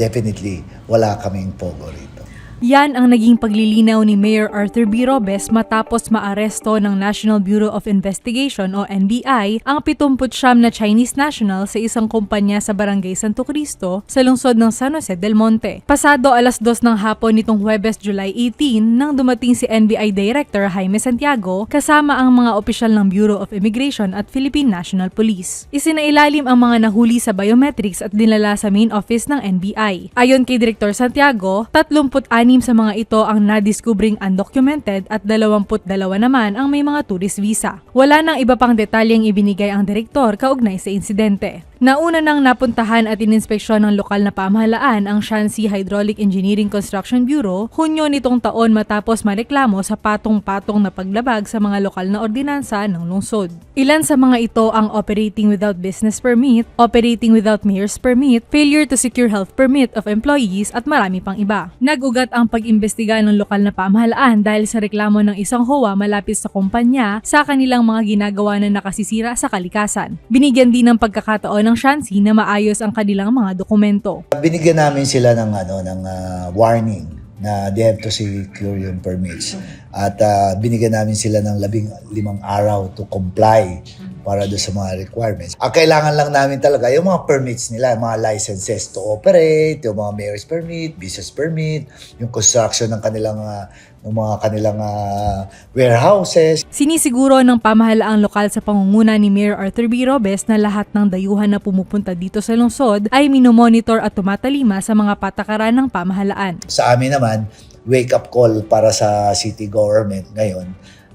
definitely wala kaming pogo rito. Yan ang naging paglilinaw ni Mayor Arthur B. Robes matapos maaresto ng National Bureau of Investigation o NBI ang 79 na Chinese national sa isang kumpanya sa Barangay Santo Cristo sa lungsod ng San Jose del Monte. Pasado alas 2 ng hapon nitong Huwebes, July 18 nang dumating si NBI Director Jaime Santiago kasama ang mga opisyal ng Bureau of Immigration at Philippine National Police. Isinailalim ang mga nahuli sa biometrics at dinala sa main office ng NBI. Ayon kay Director Santiago, 36 sa mga ito ang nadiskubring undocumented at 22 naman ang may mga tourist visa. Wala nang iba pang detalyeng ibinigay ang direktor kaugnay sa insidente. Nauna nang napuntahan at ininspeksyon ng lokal na pamahalaan ang Shanxi Hydraulic Engineering Construction Bureau Hunyo nitong taon matapos mareklamo sa patong-patong na paglabag sa mga lokal na ordinansa ng lungsod. Ilan sa mga ito ang operating without business permit, operating without mayor's permit, failure to secure health permit of employees at marami pang iba. Nagugat ang pag-imbestiga ng lokal na pamahalaan dahil sa reklamo ng isang HOA malapit sa kumpanya sa kanilang mga ginagawa na nakasisira sa kalikasan. Binigyan din ng pagkakataon ng Shanxi na maayos ang kanilang mga dokumento. Binigyan namin sila ng ano ng ah, warning na they have to secure yung permits. At ah, binigyan namin sila ng labing limang araw to comply para do sa mga requirements. Ang kailangan lang namin talaga yung mga permits nila, mga licenses to operate, yung mga mayor's permit, business permit, yung construction ng kanilang ah, ng mga kanilang ah, warehouses, Sinisiguro ng pamahalaang lokal sa pangunguna ni Mayor Arthur B. Robes na lahat ng dayuhan na pumupunta dito sa lungsod ay minomonitor at tumatalima sa mga patakaran ng pamahalaan. sa amin naman, wake up call para sa city government ngayon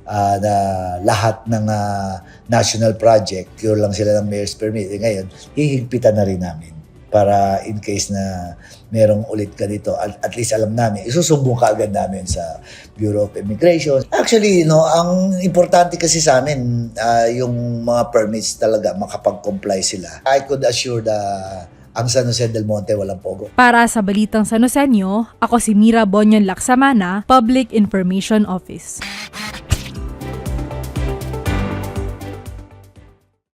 ah, na lahat ng ah, national project, cure lang sila ng mayor's permit. Eh, ngayon, hihigpitan na rin namin para in case na merong ulit ganito, at, at least alam namin, isusumbong ka agad namin sa Bureau of Immigration. Actually, no, ang importante kasi sa amin, ah, yung mga permits talaga, makapag-comply sila. I could assure the ang San Jose del Monte walang pogo. Para sa Balitang Sanosenyo, ako si Mira Bonyon Laksamana, Public Information Office.